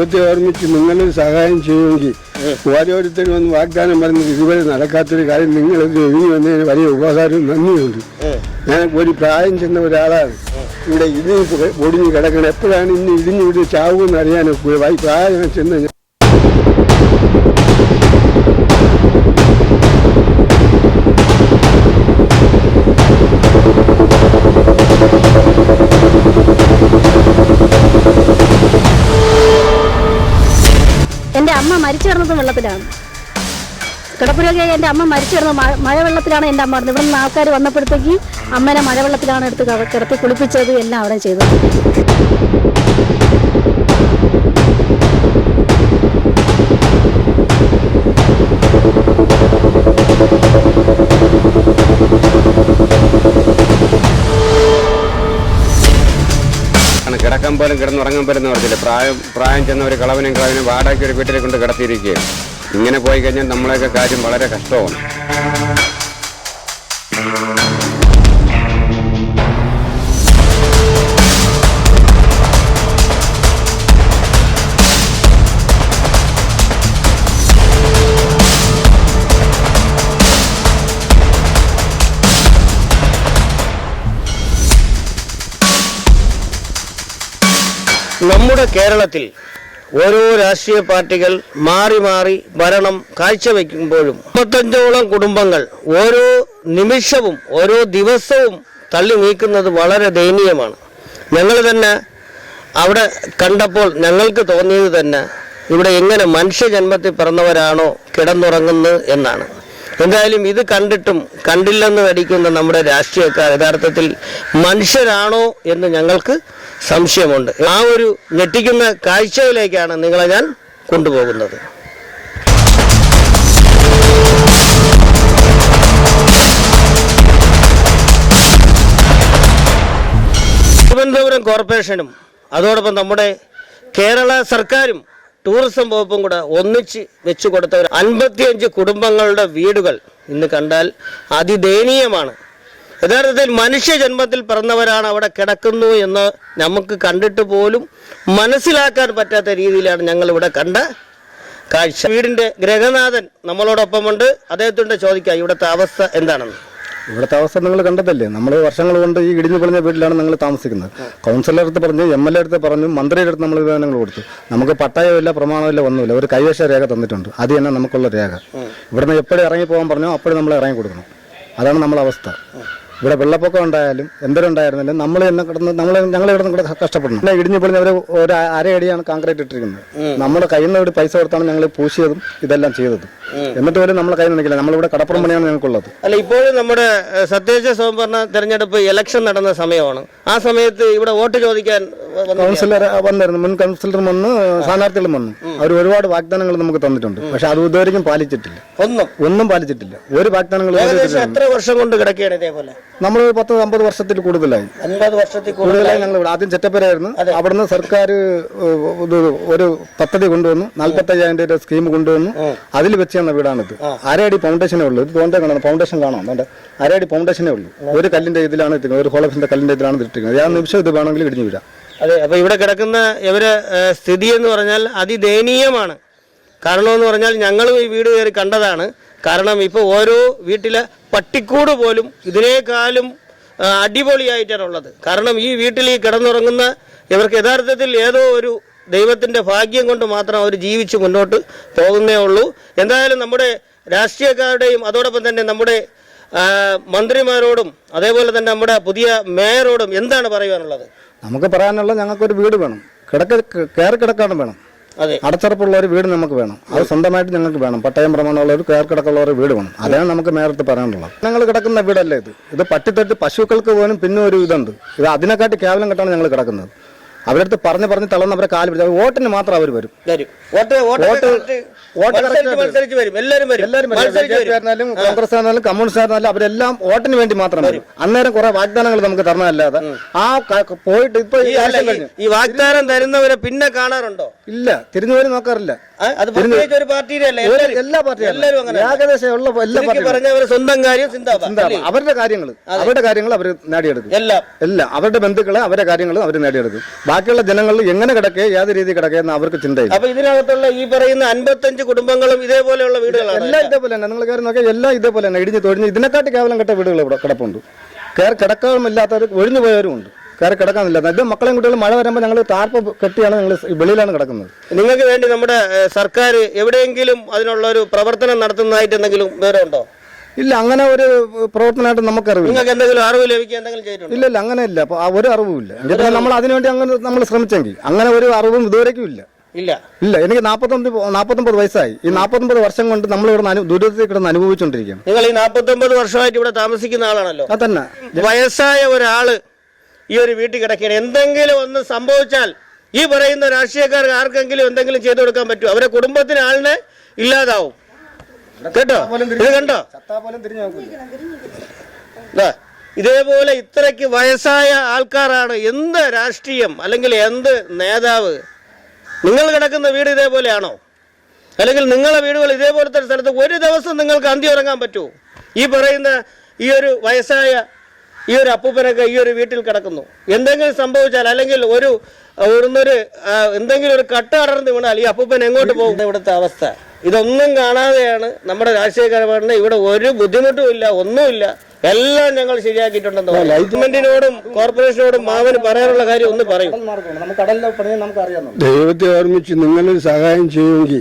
ദൈവത്തെ ഓർമ്മിച്ച് നിങ്ങളൊരു സഹായം ചെയ്യുമെങ്കിൽ ഓരോരുത്തരും ഒന്ന് വാഗ്ദാനം പറഞ്ഞ് ഇതുവരെ നടക്കാത്തൊരു കാര്യം നിങ്ങൾ ഒഴിഞ്ഞു വന്നതിന് വലിയ ഉപകാരവും നന്ദിയുണ്ട് ഞാൻ ഒരു പ്രായം ചെന്ന ഒരാളാണ്. ഇവിടെ ഇനി ഒടിഞ്ഞ് കിടക്കണം എപ്പോഴാണ് ഇന്ന് ഇടിഞ്ഞ് ഇവിടെ ചാവുമെന്ന് അറിയാനൊക്കെ പ്രായം ചെന്ന വെള്ളത്തിലാണ്. കിടപ്പുരൊക്കെ എന്റെ അമ്മ മരിച്ചു കിടന്നു. മഴ മഴവെള്ളത്തിലാണ് എന്റെ അമ്മ ഇവിടെ നിന്ന് ആൾക്കാർ വന്നപ്പോഴത്തേക്ക് അമ്മേനെ മഴവെള്ളത്തിലാണ് എടുത്ത് കിടത്തി കുളിപ്പിച്ചത് എല്ലാം അവിടെ ചെയ്തത് കിടക്കാൻ പോലും കിടന്നുറങ്ങാൻ പോലും പറഞ്ഞില്ല പ്രായം പ്രായം ചെന്ന ഒരു കളവനും കളവനും വാടാക്കി ഒരു വീട്ടിൽ കൊണ്ട് കിടത്തിയിരിക്കുകയും. ഇങ്ങനെ പോയി കഴിഞ്ഞാൽ നമ്മളെയൊക്കെ കാര്യം വളരെ കഷ്ടമാണ്. നമ്മുടെ കേരളത്തിൽ ഓരോ രാഷ്ട്രീയ പാർട്ടികൾ മാറി മാറി ഭരണം കാഴ്ചവെക്കുമ്പോഴും മുപ്പത്തഞ്ചോളം കുടുംബങ്ങൾ ഓരോ നിമിഷവും ഓരോ ദിവസവും തള്ളി നീക്കുന്നത് വളരെ ദയനീയമാണ്. ഞങ്ങൾ തന്നെ അവിടെ കണ്ടപ്പോൾ ഞങ്ങൾക്ക് തോന്നിയത് തന്നെ ഇവിടെ എങ്ങനെ മനുഷ്യജന്മത്തിൽ പിറന്നവരാണോ കിടന്നുറങ്ങുന്നത് എന്നാണ്. എന്തായാലും ഇത് കണ്ടിട്ടും കണ്ടില്ലെന്ന് നടിക്കുന്ന നമ്മുടെ രാഷ്ട്രീയക്കാർ യഥാർത്ഥത്തിൽ മനുഷ്യരാണോ എന്ന് ഞങ്ങൾക്ക് സംശയമുണ്ട്. ആ ഒരു ഞെട്ടിക്കുന്ന കാഴ്ചയിലേക്കാണ് നിങ്ങളെ ഞാൻ കൊണ്ടുപോകുന്നത്. തിരുവനന്തപുരം കോർപ്പറേഷനും അതോടൊപ്പം നമ്മുടെ കേരള സർക്കാരും ടൂറിസം വകുപ്പും കൂടെ ഒന്നിച്ച് വെച്ചു കൊടുത്ത ഒരു അൻപത്തിയഞ്ച് കുടുംബങ്ങളുടെ വീടുകൾ ഇന്ന് കണ്ടാൽ അതിദയനീയമാണ്. യഥാർത്ഥത്തിൽ മനുഷ്യജന്മത്തിൽ പിറന്നവരാണ് അവിടെ കിടക്കുന്നു എന്ന് നമുക്ക് കണ്ടിട്ട് പോലും മനസ്സിലാക്കാൻ പറ്റാത്ത രീതിയിലാണ് ഞങ്ങൾ ഇവിടെ കണ്ട കാഴ്ച. വീടിന്റെ ഗ്രഹനാഥൻ നമ്മളോടൊപ്പമുണ്ട്. അദ്ദേഹത്തോട് ചോദിക്കാം ഇവിടുത്തെ അവസ്ഥ എന്താണെന്ന്. ഇവിടുത്തെ അവസ്ഥ നിങ്ങൾ കണ്ടതല്ലേ? നമ്മൾ വർഷങ്ങൾ കൊണ്ട് ഈ ഇടിഞ്ഞു പൊളിഞ്ഞ വീട്ടിലാണ് നിങ്ങൾ താമസിക്കുന്നത്. കൗൺസിലർ അടുത്ത് പറഞ്ഞു എം എൽ എ അടുത്ത് പറഞ്ഞു മന്ത്രിയുടെ അടുത്ത് നമ്മൾ വിവരങ്ങൾ കൊടുത്തു. നമുക്ക് പട്ടയമില്ല പ്രമാണമില്ല ഒന്നുമില്ല. ഒരു കൈവശ രേഖ തന്നിട്ടുണ്ട്. അത് തന്നെ നമുക്കുള്ള രേഖ. ഇവിടുന്ന് എപ്പോഴും ഇറങ്ങി പോകാൻ പറഞ്ഞോ അപ്പോഴും നമ്മൾ ഇറങ്ങി കൊടുക്കണം. അതാണ് നമ്മളെ അവസ്ഥ. ഇവിടെ വെള്ളപ്പൊക്കം ഉണ്ടായാലും എന്തൊരുണ്ടായിരുന്നാലും നമ്മൾ തന്നെ കിടന്ന് നമ്മൾ ഞങ്ങൾ കിടന്ന് കൂടെ കഷ്ടപ്പെടണം പിന്നെ ഇടിഞ്ഞു പൊളിഞ്ഞ ഒരു ഒരു അരയടിയാണ് കോൺക്രീറ്റ് ഇട്ടിരിക്കുന്നത്. നമ്മുടെ കയ്യിൽ നിന്ന് ഒരു പൈസ കൊടുത്താണ് ഞങ്ങൾ പൂശിയതും ഇതെല്ലാം ചെയ്തതും. എന്നിട്ട് പോലും നമ്മളെ കയ്യിൽ നിൽക്കില്ല നമ്മളിവിടെ കടപ്പുറം പണിയാണ് ഞങ്ങൾക്കുള്ളത്. അല്ല ഇപ്പോഴും നമ്മുടെ സത്യദേശ സ്വയംഭരണ തെരഞ്ഞെടുപ്പ് ഇലക്ഷൻ നടന്ന സമയമാണ്. ആ സമയത്ത് ഇവിടെ വോട്ട് ചോദിക്കാൻ. കൗൺസിലർ വന്നിരുന്നു. മുൻ കൗൺസിലർ വന്ന് സ്ഥാനാർത്ഥികളും വന്നു. അവർ ഒരുപാട് വാഗ്ദാനങ്ങൾ നമുക്ക് തന്നിട്ടുണ്ട്. പക്ഷെ അത് ഇതുവരെയും പാലിച്ചിട്ടില്ല. ഒന്നും. ഒന്നും പാലിച്ചിട്ടില്ല. ഒരു വാഗ്ദാനങ്ങൾ എത്ര വർഷം കൊണ്ട് കിടക്കുകയാണ് ഇതേപോലെ? നമ്മൾ പത്ത് അമ്പത് വർഷത്തിൽ കൂടുതലായി. അമ്പത് വർഷത്തിൽ കൂടുതലായി. ഞങ്ങൾ ഇവിടെ ആദ്യം ചെറ്റപ്പേരായിരുന്നു അവിടുന്ന് സർക്കാർ ഒരു പദ്ധതി കൊണ്ടുവന്നു. നാല്പത്തയ്യായിരം രൂപ സ്കീം കൊണ്ടുവന്നു. അതിൽ വെച്ച് തന്ന വീടാണിത് അരയടി ഫൗണ്ടേഷനേ ഉള്ളൂ. ഇത് തോണ്ടേ കാണാം. ഫൗണ്ടേഷൻ കാണാം. അതുകൊണ്ട് അരയടി ഫൗണ്ടേഷനേ ഉള്ളൂ. ഒരു കല്ലിന്റെ ഇതിലാണ് ഇട്ടിരിക്കുന്നത്. ഒരു ഹോളഫിന്റെ കല്ലിന്റെ ഇതിലാണ് ഇട്ടിരിക്കുന്നത് ആ നിമിഷം ഇത് വേണമെങ്കിൽ ഇടിഞ്ഞു വീഴാം അതെ അപ്പൊ ഇവിടെ കിടക്കുന്ന ഇവരെ സ്ഥിതി എന്ന് പറഞ്ഞാൽ അതിദയനീയമാണ്. കാരണം എന്ന് പറഞ്ഞാൽ ഞങ്ങളും ഈ വീട് കയറി കണ്ടതാണ്. കാരണം ഇപ്പോൾ ഓരോ വീട്ടിലെ പട്ടിക്കൂട് പോലും ഇതിനേക്കാളും അടിപൊളിയായിട്ടാണ് ഉള്ളത് കാരണം ഈ വീട്ടിൽ ഈ കിടന്നുറങ്ങുന്ന ഇവർക്ക് യഥാർത്ഥത്തിൽ ഏതോ ഒരു ദൈവത്തിന്റെ ഭാഗ്യം കൊണ്ട് മാത്രം അവർ ജീവിച്ച് മുന്നോട്ട് പോകുന്നേ ഉള്ളൂ. എന്തായാലും നമ്മുടെ രാഷ്ട്രീയക്കാരുടെയും അതോടൊപ്പം തന്നെ നമ്മുടെ മന്ത്രിമാരോടും അതേപോലെ തന്നെ നമ്മുടെ പുതിയ മേയറോടും എന്താണ് പറയുവാനുള്ളത്? നമുക്ക് പറയാനുള്ള ഞങ്ങൾക്കൊരു വീട് വേണം. കിടക്ക കയറി കിടക്കാനും വേണം. അടച്ചറപ്പുള്ള അടച്ചുറപ്പുള്ള ഒരു വീട് നമുക്ക് വേണം. അത് സ്വന്തമായിട്ട് ഞങ്ങൾക്ക് വേണം. പട്ടയം പ്രമാണമുള്ള ഒരു കയർ കിടക്കുള്ള ഒരു വീട് വേണം. അതാണ് നമുക്ക് നേരത്തെ പറയാനുള്ളത്. ഞങ്ങൾ കിടക്കുന്ന വീടല്ലേ ഇത്? ഇത് പട്ടിത്തട്ട് പശുക്കൾക്ക് പോലും പിന്നെ ഒരു ഇതുണ്ട്. ഇത് അതിനെക്കാട്ടി കേവലം കെട്ടാണ് ഞങ്ങൾ കിടക്കുന്നത്. അവരുടെ അടുത്ത് പറഞ്ഞ് പറഞ്ഞ് തളർന്ന് അവരെ കാൽ പിടിച്ചു വോട്ടിന് മാത്രം അവർ വരും. എല്ലാവരും കോൺഗ്രസ് ആയിരുന്നാലും കമ്മ്യൂണിസ്റ്റ് ആയിരുന്നാലും അവരെല്ലാം വോട്ടിന് വേണ്ടി മാത്രം വരും. അന്നേരം കുറെ വാഗ്ദാനങ്ങൾ നമുക്ക് തരണമല്ലാതെ ആ പോയിട്ട് ഇപ്പൊ ഈ വാഗ്ദാനം തരുന്നവരെ പിന്നെ കാണാറുണ്ടോ? ഇല്ല. തിരിഞ്ഞു പോലും നോക്കാറില്ല എല്ലാ പാർട്ടിയും ഏകദേശം ഉള്ള എല്ലാ സ്വന്തം കാര്യം കാര്യങ്ങൾ അവരുടെ കാര്യങ്ങൾ അവർ നേടിയെടുക്കും. എല്ലാം. എല്ലാം. അവരുടെ ബന്ധുക്കളെ അവരുടെ കാര്യങ്ങൾ അവർ നേടിയെടുക്കും. ബാക്കിയുള്ള ജനങ്ങൾ എങ്ങനെ കിടക്കേ ഏത് രീതി കിടക്കുകയെന്ന് അവർക്ക് ചിന്തയില്ല. അപ്പൊ ഇതിനകത്തുള്ള ഈ പറയുന്ന അൻപത്തഞ്ച് കുടുംബങ്ങളും ഇതേപോലെയുള്ള വീടുകളാണ് എല്ലാം ഇതേപോലെ തന്നെ. നിങ്ങൾ കയറി നോക്കിയാൽ എല്ലാം ഇതേപോലെ തന്നെ. ഇടിഞ്ഞ് തൊഴിഞ്ഞ് ഇതിനെക്കാട്ടി കേവലം കെട്ട വീടുകൾ ഇവിടെ കിടപ്പുണ്ട്. കയറി കിടക്കാമില്ലാത്തവർ ഒഴിഞ്ഞു പോയവരും ഉണ്ട് കയറി കിടക്കാനില്ല ഇത് മക്കളെയും കുട്ടികളും മഴ വരുമ്പോൾ ഞങ്ങൾ താർപ്പ് കെട്ടിയാണ് ഞങ്ങൾ വെളിയിലാണ് കിടക്കുന്നത്. നിങ്ങൾക്ക് വേണ്ടി നമ്മുടെ സർക്കാർ എവിടെയെങ്കിലും അതിനുള്ള ഒരു പ്രവർത്തനം നടത്തുന്നതായിട്ട് എന്തെങ്കിലും വിവരമുണ്ടോ? ഇല്ല അങ്ങനെ ഒരു പ്രവർത്തനമായിട്ട് നമുക്കറിവില്ല. നിങ്ങൾക്ക് എന്തെങ്കിലും അറിവ് ലഭിക്കുക എന്തെങ്കിലും ചെയ്തിട്ടുണ്ടോ? ഇല്ല ഇല്ല അങ്ങനെ ഇല്ല അപ്പോൾ ഒരു അറിവും ഇല്ല എങ്കിൽ പിന്നെ നമ്മൾ അതിനുവേണ്ടി അങ്ങനെ നമ്മൾ ശ്രമിച്ചെങ്കിൽ. അങ്ങനെ ഒരു അറിവും ഇതുവരേക്കും ഇല്ല. ഇല്ല. ഇല്ല എനിക്ക് നാൽപ്പത്തൊമ്പത് നാൽപ്പത്തൊമ്പത് വയസ്സായി. ഈ നാൽപ്പത്തൊമ്പത് വർഷം കൊണ്ട് നമ്മൾ ഇവിടെ ദുരിതത്തിൽ കിടന്ന് അനുഭവിച്ചുകൊണ്ടിരിക്കുകയാണ്. നിങ്ങൾ ഈ നാൽപ്പത്തൊമ്പത് വർഷമായിട്ട് ഇവിടെ താമസിക്കുന്ന ആളാണല്ലോ. അത് തന്നെ. വയസ്സായ ഒരാൾ ഈ ഒരു വീട്ടിൽ കിടക്കുകയാണ്. എന്തെങ്കിലും ഒന്ന് സംഭവിച്ചാൽ ഈ പറയുന്ന രാഷ്ട്രീയക്കാർക്ക് ആർക്കെങ്കിലും എന്തെങ്കിലും ചെയ്തു കൊടുക്കാൻ പറ്റുമോ? അവരെ കുടുംബത്തിന് ആളിനെ ഇല്ലാതാവും. കേട്ടോ? ഇത് കണ്ടോ? ഇതേപോലെ ഇത്രയ്ക്ക് വയസ്സായ ആൾക്കാരാണ് എന്ത് രാഷ്ട്രീയം അല്ലെങ്കിൽ എന്ത് നേതാവ്? നിങ്ങൾ കിടക്കുന്ന വീട് ഇതേപോലെയാണോ? അല്ലെങ്കിൽ നിങ്ങളെ വീടുകൾ ഇതേപോലത്തെ സ്ഥലത്ത് ഒരു ദിവസം നിങ്ങൾക്ക് അന്തി ഉറങ്ങാൻ പറ്റുമോ ഈ പറയുന്ന ഈ ഒരു വയസ്സായ ഈ ഒരു അപ്പൂപ്പനൊക്കെ ഈ ഒരു വീട്ടിൽ കിടക്കുന്നു. എന്തെങ്കിലും സംഭവിച്ചാൽ അല്ലെങ്കിൽ ഒരു ഒരു എന്തെങ്കിലും ഒരു കട്ട അടർന്ന് വീണാൽ ഈ അപ്പൂപ്പൻ എങ്ങോട്ട് പോകും? ഇവിടുത്തെ അവസ്ഥ? ഇതൊന്നും കാണാതെയാണ് നമ്മുടെ രാഷ്ട്രീയക്കാരന്മാരുടെ ഇവിടെ ഒരു ബുദ്ധിമുട്ടും ഇല്ല ഒന്നുമില്ല. എല്ലാം ഞങ്ങൾ ശരിയാക്കിയിട്ടുണ്ടെന്ന് പറയും. ഗവൺമെന്റിനോടും കോർപ്പറേഷനോടും മാവന് പറയാനുള്ള കാര്യം ഒന്ന് പറയും. ദൈവത്തെ ഓർമ്മിച്ച് നിങ്ങളൊരു സഹായം ചെയ്യുമെങ്കിൽ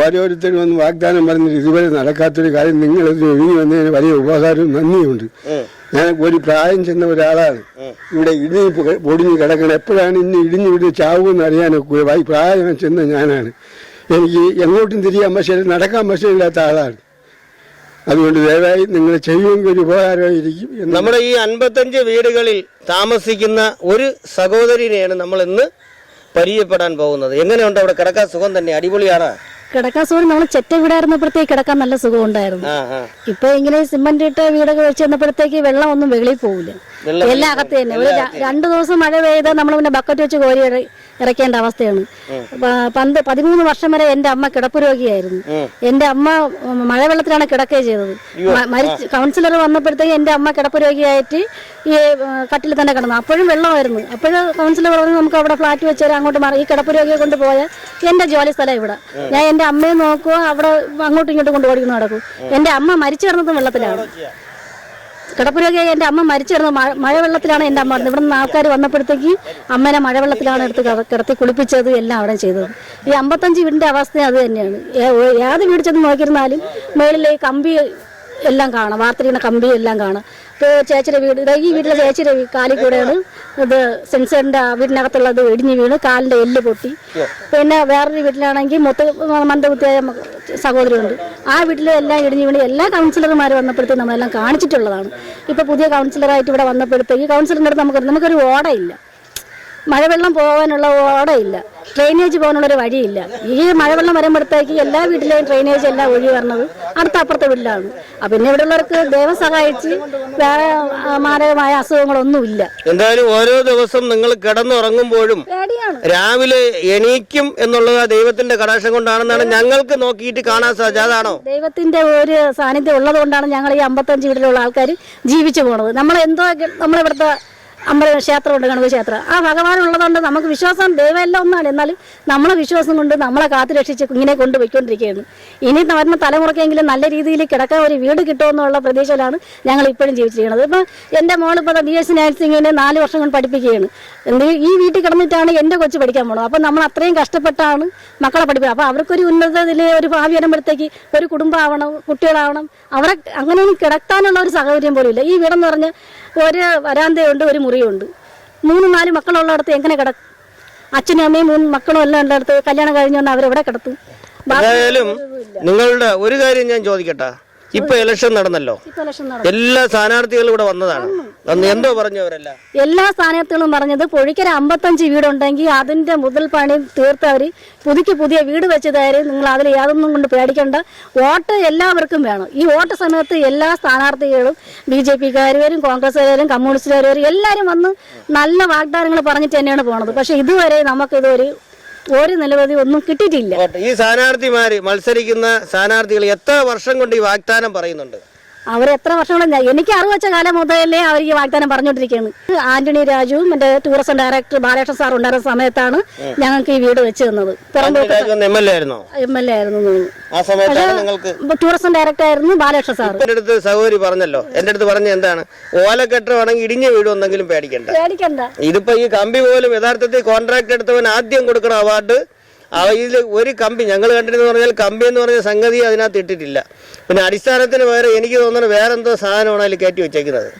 ഓരോരുത്തരും ഒന്ന് വാഗ്ദാനം പറഞ്ഞിട്ട് ഇതുവരെ നടക്കാത്തൊരു കാര്യം നിങ്ങൾ ഒഴിഞ്ഞു വന്നതിന് വലിയ ഉപകാരവും നന്ദിയുണ്ട് ഞാൻ ഒരു പ്രായം ചെന്ന ഒരാളാണ്. ഇവിടെ ഇടിഞ്ഞ് പൊടിഞ്ഞ് കിടക്കണം. എപ്പോഴാണ് ഇന്ന് ഇടിഞ്ഞ് വിട്ട് ചാവുമെന്ന് അറിയാനൊക്കെ പ്രായം ചെന്ന ഞാനാണ്. എനിക്ക് എങ്ങോട്ടും തിരിയാൻ പറ്റില്ല നടക്കാൻ പറ്റില്ലാത്ത ആളാണ്. അതുകൊണ്ട് ദയവായി നിങ്ങൾ ചെയ്യുമെങ്കിൽ ഒരു ഉപകാരമായിരിക്കും നമ്മുടെ ഈ അൻപത്തഞ്ച് വീടുകളിൽ താമസിക്കുന്ന ഒരു സഹോദരിനെയാണ് നമ്മൾ ഇന്ന് പരിചയപ്പെടാൻ പോകുന്നത്. എങ്ങനെയുണ്ട് അവിടെ കിടക്കാൻ സുഖം തന്നെ? അടിപൊളിയാണ്? കിടക്കാൻ സുഖം നമ്മൾ ചെറ്റ വീടായിരുന്നപ്പോഴത്തേക്ക് കിടക്കാൻ നല്ല സുഖം ഉണ്ടായിരുന്നു. ഇപ്പൊ ഇങ്ങനെ സിമന്റ് ഇട്ട വീടൊക്കെ വെച്ച് വന്നപ്പോഴത്തേക്ക് വെള്ളം ഒന്നും വെളിയിൽ പോകില്ല എല്ലാം അകത്ത് തന്നെ. ഒരു രണ്ടു ദിവസം മഴ പെയ്താൽ നമ്മൾ പിന്നെ ബക്കറ്റ് വെച്ച് കോരി ഇറ- ഇറക്കേണ്ട അവസ്ഥയാണ്. പന്ത് പതിമൂന്ന് വർഷം വരെ എന്റെ അമ്മ കിടപ്പ് രോഗിയായിരുന്നു എന്റെ അമ്മ മഴവെള്ളത്തിലാണ് കിടക്കുകയും ചെയ്തത്. മരിച്ച് കൗൺസിലർ വന്നപ്പോഴത്തേക്ക് എന്റെ അമ്മ കിടപ്പ് രോഗിയായിട്ട് ഈ കട്ടിൽ തന്നെ കിടന്നു. അപ്പോഴും വെള്ളമായിരുന്നു. അപ്പോഴും കൗൺസിലർ പറഞ്ഞു നമുക്ക് അവിടെ ഫ്ലാറ്റ് വെച്ചാൽ അങ്ങോട്ട് മാറി. ഈ കിടപ്പ് രോഗിയെ കൊണ്ട് പോയാൽ എന്റെ ജോലി സ്ഥലം ഇവിടെ. ഞാൻ എന്റെ അമ്മയെ നോക്കുക അവിടെ അങ്ങോട്ടും ഇങ്ങോട്ടും കൊണ്ട് ഓടിക്കുന്നു നടക്കും. എന്റെ അമ്മ മരിച്ചു കിടന്നതും വെള്ളത്തിലാണ്. കിടപ്പുരോഗിയായി എന്റെ അമ്മ മരിച്ചു കിടന്നു മഴ മഴവെള്ളത്തിലാണ് എന്റെ അമ്മ ഇവിടെ നിന്ന് ആൾക്കാർ വന്നപ്പോഴത്തേക്ക് അമ്മേനെ മഴവെള്ളത്തിലാണ് എടുത്ത് കട- കിടത്തി കുളിപ്പിച്ചത് എല്ലാം അവിടെ ചെയ്തത്. ഈ അമ്പത്തഞ്ച് വീടിന്റെ അവസ്ഥ അത് തന്നെയാണ്. ഏത് വീട് ചെന്ന് നോക്കിയിരുന്നാലും മേളിലെ കമ്പി എല്ലാം കാണാം. വാർത്തയുടെ കമ്പി എല്ലാം കാണാം. ഇപ്പോൾ ചേച്ചിയുടെ വീട് ഇതാ ഈ വീട്ടിലെ ചേച്ചിയുടെ കാലിൽ കൂടെയാണ് ഇത് സെൻസറിന്റെ വീടിനകത്തുള്ളത് ഇടിഞ്ഞ് വീണ് കാലിന്റെ എല്ല് പൊട്ടി. പിന്നെ വേറൊരു വീട്ടിലാണെങ്കിൽ മൊത്ത മന്ദബുദ്ധിയായ സഹോദരിയുണ്ട്. ആ വീട്ടിലെ എല്ലാം ഇടിഞ്ഞ് വീണ് എല്ലാ കൗൺസിലർമാർ വന്നപ്പോഴത്തേക്കും നമ്മളെല്ലാം കാണിച്ചിട്ടുള്ളതാണ്. ഇപ്പോൾ പുതിയ കൗൺസിലറായിട്ട് ഇവിടെ വന്നപ്പോഴത്തേക്ക് കൗൺസിലറിന്റെ അടുത്ത് നമുക്ക് നമുക്കൊരു ഓടയില്ല. മഴവെള്ളം പോകാനുള്ള ഓടയില്ല. ഡ്രെയിനേജ് പോകാനുള്ള ഒരു വഴിയില്ല. ഈ മഴവെള്ളം വരുമ്പോഴത്തേക്ക് എല്ലാ വീട്ടിലെയും ഡ്രെയിനേജ് എല്ലാം ഒഴി വരണത് അടുത്ത അപ്പുറത്തെ വീട്ടിലാണ്. അപ്പം പിന്നെ ഇവിടെ ഉള്ളവർക്ക് ദൈവം സഹായിച്ച് വേറെ മാരകമായ അസുഖങ്ങളൊന്നുമില്ല. എന്തായാലും ഓരോ ദിവസം നിങ്ങൾ കിടന്നുറങ്ങുമ്പോഴും രാവിലെ എണീക്കും എന്നുള്ളത് ദൈവത്തിന്റെ കടാക്ഷം കൊണ്ടാണെന്നാണ് ഞങ്ങൾക്ക് നോക്കിയിട്ട് കാണാൻ സാധിച്ചത്. അതാണോ? ദൈവത്തിന്റെ ഒരു സാന്നിധ്യം ഉള്ളത് കൊണ്ടാണ് ഞങ്ങൾ ഈ അമ്പത്തഞ്ച് വീട്ടിലുള്ള ആൾക്കാർ ജീവിച്ചു പോണത്. നമ്മളെന്തോ നമ്മളിവിടുത്തെ അമ്പല ക്ഷേത്രമുണ്ട് ഗണപതി ക്ഷേത്രം. ആ ഭഗവാൻ ഉള്ളതുകൊണ്ട് നമുക്ക് വിശ്വാസം ദൈവമെല്ലാം ഒന്നാണ്. എന്നാലും നമ്മളെ വിശ്വാസം കൊണ്ട് നമ്മളെ കാത്തു രക്ഷിച്ച് ഇങ്ങനെ കൊണ്ടുപോയിക്കൊണ്ടിരിക്കുകയാണ്. ഇനി വരുന്ന തലമുറക്കെങ്കിലും നല്ല രീതിയിൽ കിടക്കാൻ ഒരു വീട് കിട്ടുമെന്നുള്ള പ്രതീക്ഷയിലാണ് ഞങ്ങൾ ഇപ്പോഴും ജീവിച്ചിരിക്കുന്നത്. ഇപ്പം എന്റെ മോളിപ്പോൾ ബി എസ് സി നഴ്സിങ്ങിനെ നാല് വർഷം കൊണ്ട് പഠിപ്പിക്കുകയാണ്. ഈ വീട്ടിൽ കിടന്നിട്ടാണ് എന്റെ കൊച്ചു പഠിക്കാൻ പോകുന്നത് അപ്പം നമ്മൾ അത്രയും കഷ്ടപ്പെട്ടാണ് മക്കളെ പഠിപ്പിക്കുക. അപ്പോൾ അവർക്കൊരു ഉന്നതത്തിൽ ഒരു ഭാവി വരുമ്പോഴത്തേക്ക് ഒരു കുടുംബമാവണം കുട്ടികളാവണം. അവിടെ അങ്ങനെയൊന്നും കിടക്കാനുള്ള ഒരു സാഹചര്യം പോലും ഇല്ല. ഈ വീടെന്ന് പറഞ്ഞ് ഒരു വരാന്തയുണ്ട് ഒരു മുറിയുണ്ട്. മൂന്ന് നാല് മക്കളുള്ളിടത്ത് എങ്ങനെ കിടക്കും അച്ഛനും അമ്മയും മൂന്ന് മക്കളും എല്ലാം ഉള്ളിടത്ത് കല്യാണം കഴിഞ്ഞ് വന്നാൽ അവരെവിടെ കിടത്തും? നിങ്ങളുടെ ഒരു കാര്യം ഞാൻ ചോദിക്കട്ടെ? ഇപ്പൊ ഇലക്ഷൻ നടന്നല്ലോ. എല്ലാ സ്ഥാനാർത്ഥികളും ഇവിടെ വന്നതാണ്. അന്ന് എന്തോ പറഞ്ഞവരല്ല എല്ലാ സ്ഥാനാർത്ഥികളും പറഞ്ഞത് പൊഴിക്കര അമ്പത്തഞ്ച് വീടുണ്ടെങ്കിൽ അതിന്റെ മുതൽ പണി തീർത്തവർ പുതുക്കി പുതിയ വീട് വെച്ച് തരും നിങ്ങൾ അതിൽ യാതൊന്നും കൊണ്ട് പേടിക്കേണ്ട. വോട്ട് എല്ലാവർക്കും വേണം. ഈ വോട്ട് സമയത്ത് എല്ലാ സ്ഥാനാർത്ഥികളും ബി ജെ പിക്കാരും കോൺഗ്രസ്സുകാരും കമ്മ്യൂണിസ്റ്റുകാർ വരും എല്ലാവരും വന്ന് നല്ല വാഗ്ദാനങ്ങൾ പറഞ്ഞിട്ട് തന്നെയാണ് പോണത്. പക്ഷെ ഇതുവരെ നമുക്കിതൊരു ഒരു നിലവധി ഒന്നും കിട്ടിയിട്ടില്ല. ഈ സ്ഥാനാർത്ഥിമാര് മത്സരിക്കുന്ന സ്ഥാനാർത്ഥികൾ എത്ര വർഷം കൊണ്ട് ഈ വാഗ്ദാനം പറയുന്നുണ്ട്? അവർ എത്ര വർഷങ്ങളും എനിക്ക് അറിവ് വെച്ച കാലം മുതലേ അവർ ഈ വാഗ്ദാനം പറഞ്ഞുകൊണ്ടിരിക്കുകയാണ്. ആന്റണി രാജുവും എന്റെ ടൂറിസം ഡയറക്ടർ ബാലകൃഷ്ണൻ സാർ ഉണ്ടായിരുന്ന സമയത്താണ് ഞങ്ങൾക്ക് ഈ വീട് വെച്ച് തന്നത്. എം എൽ എ ആയിരുന്നോ? ടൂറിസം ഡയറക്ടർ ആയിരുന്നു ബാലകൃഷ്ണൻ സാർ എന്റെ അടുത്ത് സഹോദരി പറഞ്ഞല്ലോ. എന്റെ അടുത്ത് പറഞ്ഞ എന്താണ്? ഓലക്കെട്ടമാണെങ്കിൽ ഇടിഞ്ഞ വീട് ഒന്നെങ്കിലും പേടിക്കണ്ട. പേടിക്കണ്ട. ഇതിപ്പോ ഈ കമ്പി പോലും യഥാർത്ഥത്തിൽ കോൺട്രാക്ട് എടുത്തവൻ ആദ്യം കൊടുക്കുന്ന അവാർഡ് ഇതിൽ ഒരു കമ്പി ഞങ്ങൾ കണ്ടിരുന്നു പറഞ്ഞാൽ കമ്പി എന്ന് പറഞ്ഞ സംഗതി അതിനകത്ത് ഇട്ടിട്ടില്ല. പിന്നെ അടിസ്ഥാനത്തിന് പകരം എനിക്ക് തോന്നുന്നത് വേറെ എന്തോ സാധനമാണ് അതിൽ കയറ്റി വെച്ചേക്കുന്നത്.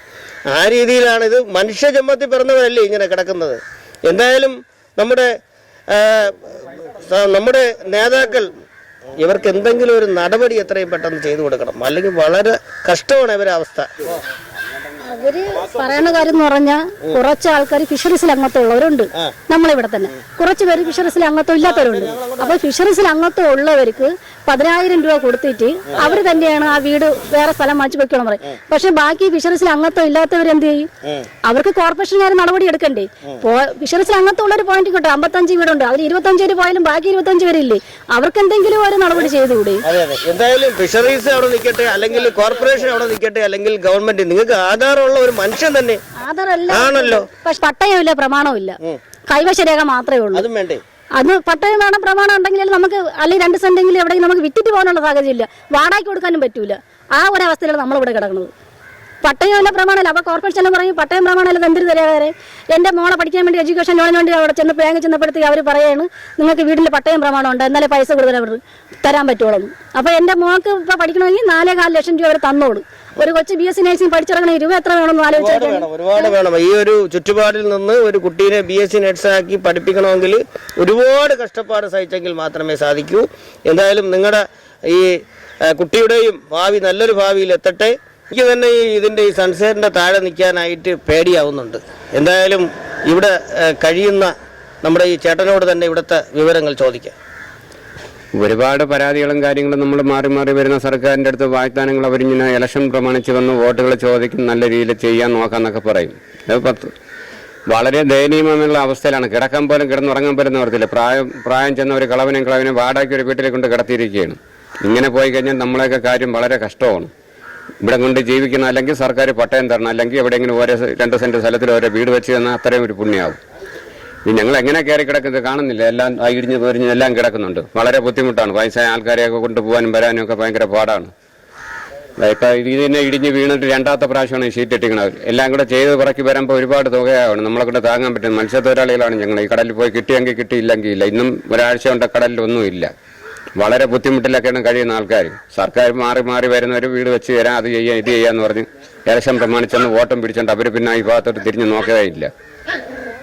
ആ രീതിയിലാണ് ഇത് മനുഷ്യ ജന്മത്തിൽ പിറന്നവരല്ലേ ഇങ്ങനെ കിടക്കുന്നത്. എന്തായാലും നമ്മുടെ നമ്മുടെ നേതാക്കൾ ഇവർക്ക് എന്തെങ്കിലും ഒരു നടപടി എത്രയും പെട്ടെന്ന് ചെയ്തു കൊടുക്കണം. അല്ലെങ്കിൽ വളരെ കഷ്ടമാണ് ഇവരുടെ അവസ്ഥ. അവർ പറയുന്ന കാര്യം എന്ന് പറഞ്ഞാൽ കുറച്ച് ആൾക്കാർ ഫിഷറീസിൽ അംഗത്വം ഉള്ളവരുണ്ട് നമ്മളിവിടെ തന്നെ. കുറച്ച് പേര് ഫിഷറീസിൽ അംഗത്വം ഇല്ലാത്തവരുണ്ട്. അപ്പൊ ഫിഷറീസിൽ അംഗത്വം ഉള്ളവർക്ക് പതിനായിരം രൂപ കൊടുത്തിട്ട് അവർ തന്നെയാണ് ആ വീട് വേറെ സ്ഥലം മാറ്റി വെക്കണം പറയും. പക്ഷെ ബാക്കി ഫിഷറീസിൽ അംഗത്വം ഇല്ലാത്തവർ എന്ത് ചെയ്യും? അവർക്ക് കോർപ്പറേഷൻകാർ നടപടി എടുക്കണ്ടേ? ഫിഷറീസിൽ അംഗത്വം ഉള്ള ഒരു പോയിന്റ് കിട്ടും അമ്പത്തഞ്ച് വീടുണ്ട്. അവർ ഇരുപത്തഞ്ച് പേര് പോയാലും ബാക്കി ഇരുപത്തഞ്ച് പേരില്ലേ? അവർക്ക് എന്തെങ്കിലും ഒരു നടപടി ചെയ്തുകൂടെ? എന്തായാലും ഫിഷറീസ് അവിടെ നിൽക്കട്ടെ അല്ലെങ്കിൽ കോർപ്പറേഷൻ അവിടെ നിൽക്കട്ടെ അല്ലെങ്കിൽ ഗവൺമെന്റ്. നിങ്ങൾക്ക് ആധാരമുള്ള ഒരു മനുഷ്യൻ തന്നെ. ആധാറല്ല. പക്ഷെ പട്ടയമില്ല പ്രമാണമില്ല. ഇല്ല കൈവശരേഖ മാത്രമേ ഉള്ളൂ. അതും വേണ്ടേ? അത് പട്ടയം വേണം പ്രമാണം ഉണ്ടെങ്കിൽ നമുക്ക് അല്ലെങ്കിൽ രണ്ട് സെന്റെങ്കിലും എവിടെയെങ്കിലും നമുക്ക് വിറ്റിട്ട് പോകാനുള്ള സാഹചര്യമില്ല. വാടകയ്ക്ക് കൊടുക്കാനും പറ്റൂല. ആ ഒരവസ്ഥയിലാണ് നമ്മളിവിടെ കിടക്കുന്നത്. പട്ടയമല്ല പ്രമാണമല്ല. അപ്പോൾ കോർപ്പറേഷൻ എല്ലാം പറയും പട്ടയം പ്രമാണമല്ല എന്തിനു തരാതെ എന്റെ മോളെ പഠിക്കാൻ വേണ്ടി എഡ്യൂക്കേഷൻ ലോണിന് വേണ്ടി അവിടെ ചെന്ന് ബാങ്ക് ചെന്നപ്പോഴത്തേക്ക് അവർ പറയാണ് നിങ്ങൾക്ക് വീട്ടിൽ പട്ടയം പ്രമാണം ഉണ്ട് എന്നാലേ പൈസ കൂടുതൽ അവർ തരാൻ പറ്റുള്ളൂ. അപ്പോൾ എന്റെ മോൾക്ക് ഇപ്പോൾ പഠിക്കണമെങ്കിൽ നാലേ കാൽ ലക്ഷം രൂപ അവർ തന്നോളൂ. ഒരു കൊച്ചു ബി എസ് സി നഴ്സിംഗ് പഠിച്ചിറങ്ങണ രൂപ എത്ര വേണമെന്ന് ആലോചിച്ചാൽ ഒരുപാട് വേണം. ഈ ഒരു ചുറ്റുപാടിൽ നിന്ന് ഒരു കുട്ടീനെ ബി എസ് സി നഴ്സാക്കി പഠിപ്പിക്കണമെങ്കിൽ ഒരുപാട് കഷ്ടപ്പാട് സഹിച്ചെങ്കിൽ മാത്രമേ സാധിക്കൂ. എന്തായാലും നിങ്ങളുടെ ഈ കുട്ടിയുടെയും ഭാവി നല്ലൊരു ഭാവിയിൽ എത്തട്ടെ. എനിക്ക് തന്നെ ഈ ഇതിന്റെ ഈ സൺസെറ്റിന്റെ താഴെ നിൽക്കാനായിട്ട് പേടിയാവുന്നുണ്ട്. എന്തായാലും ഇവിടെ കഴിയുന്ന നമ്മുടെ ഈ ചേട്ടനോട് തന്നെ ഇവിടുത്തെ വിവരങ്ങൾ ചോദിക്കാം. ഒരുപാട് പരാതികളും കാര്യങ്ങളും നമ്മൾ മാറി മാറി വരുന്ന സർക്കാരിന്റെ അടുത്ത് വാഗ്ദാനങ്ങൾ അവരിങ്ങനെ ഇലക്ഷൻ പ്രമാണിച്ച് വന്ന് വോട്ടുകൾ ചോദിക്കും നല്ല രീതിയിൽ ചെയ്യാൻ നോക്കാന്നൊക്കെ പറയും. പത്ത് വളരെ ദയനീയമെന്നുള്ള അവസ്ഥയിലാണ്. കിടക്കാൻ പോലും കിടന്നുറങ്ങാൻ പോലും നിവർത്തില്ല. പ്രായം പ്രായം ചെന്ന ഒരു കളവനും കളവനും വാടാക്കി ഒരു വീട്ടിലേക്കൊണ്ട് കൊണ്ട് കിടത്തിയിരിക്കുകയാണ്. ഇങ്ങനെ പോയി കഴിഞ്ഞാൽ നമ്മളെയൊക്കെ കാര്യം വളരെ കഷ്ടമാണ്. ഇവിടെ കൊണ്ട് ജീവിക്കുന്ന അല്ലെങ്കിൽ സർക്കാർ പട്ടയം തരണം അല്ലെങ്കിൽ എവിടെയെങ്കിലും ഓരോ രണ്ട് സെന്റ് സ്ഥലത്തിൽ ഓരോ വീട് വെച്ച് തന്നാൽ അത്രയും ഒരു പുണ്യമാകും ഇനി ഞങ്ങൾ എങ്ങനെ കയറി കിടക്കുന്നത് കാണുന്നില്ല. എല്ലാം ഇടിഞ്ഞ് പൊരിഞ്ഞ് എല്ലാം കിടക്കുന്നുണ്ട്. വളരെ ബുദ്ധിമുട്ടാണ്. വയസ്സായ ആൾക്കാരെയൊക്കെ കൊണ്ടുപോകാനും വരാനും ഒക്കെ ഭയങ്കര പാടാണ്. ഇപ്പം ഇതിനെ ഇടിഞ്ഞ് വീണിട്ട് രണ്ടാമത്തെ പ്രാവശ്യമാണ് ഈ ഷീറ്റ് ഇട്ടിക്കണത് എല്ലാം കൂടെ ചെയ്ത് പറക്കി വരുമ്പോൾ ഒരുപാട് തുകയാവണം. നമ്മളെ കൊണ്ട് താങ്ങാൻ പറ്റും. മത്സ്യത്തൊഴിലാളികളാണ് ഞങ്ങൾ. ഈ കടലിൽ പോയി കിട്ടിയെങ്കിൽ കിട്ടിയില്ലെങ്കിൽ ഇല്ല. ഇന്നും ഒരാഴ്ച കൊണ്ട് കടലിൽ ഒന്നുമില്ല. വളരെ ബുദ്ധിമുട്ടിലൊക്കെയാണ് കഴിയുന്ന ആൾക്കാർ സർക്കാർ മാറി മാറി വരുന്നവർ വീട് വെച്ച് തരാം അത് ചെയ്യാം ഇത് ചെയ്യാന്ന് പറഞ്ഞ് ഇലക്ഷൻ പ്രമാണിച്ചെന്ന് വോട്ടും പിടിച്ചോണ്ട് അവർ പിന്നെ ഈ ഭാഗത്തോട്ട് തിരിഞ്ഞ് നോക്കുകയില്ല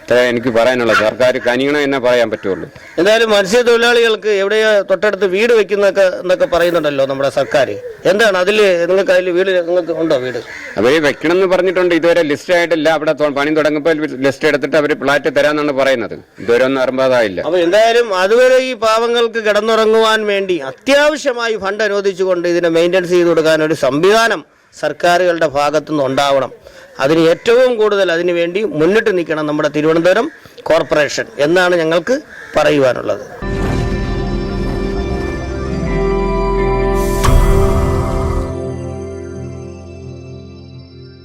ഇത്രേ എനിക്ക് പറയാനുള്ളത് സർക്കാർ കനിയണം എന്നേ പറയാൻ പറ്റുള്ളൂ. എന്തായാലും മത്സ്യത്തൊഴിലാളികൾക്ക് എവിടെയോ തൊട്ടടുത്ത് വീട് വെക്കുന്നൊക്കെ എന്നൊക്കെ പറയുന്നുണ്ടല്ലോ നമ്മുടെ സർക്കാർ എന്താണ് അതിൽ നിങ്ങൾക്ക് അതിൽ വീട് നിങ്ങൾക്ക് ഉണ്ടോ വീട്? അവർ വെക്കണം എന്ന് പറഞ്ഞിട്ടുണ്ട്. ഇതുവരെ ലിസ്റ്റ് ആയിട്ടില്ല. അവിടെ പണി തുടങ്ങുമ്പോൾ ലിസ്റ്റ് എടുത്തിട്ട് അവർ ഫ്ലാറ്റ് തരാന്നാണ് പറയുന്നത്. ഇതുവരെ ഒന്നും അറുമ്പതായില്ല. അപ്പൊ എന്തായാലും അതുവരെ ഈ പാവങ്ങൾക്ക് കിടന്നുറങ്ങുവാൻ വേണ്ടി അത്യാവശ്യമായി ഫണ്ട് അനുവദിച്ചുകൊണ്ട് ഇതിനെ മെയിന്റെനൻസ് ചെയ്ത് കൊടുക്കാൻ ഒരു സംവിധാനം സർക്കാരുകളുടെ ഭാഗത്തുനിന്ന് ഉണ്ടാവണം അതിന് ഏറ്റവും കൂടുതൽ അതിനുവേണ്ടി മുന്നിട്ട് നിൽക്കണം നമ്മുടെ തിരുവനന്തപുരം കോർപ്പറേഷൻ എന്നാണ് ഞങ്ങൾക്ക് പറയുവാനുള്ളത്.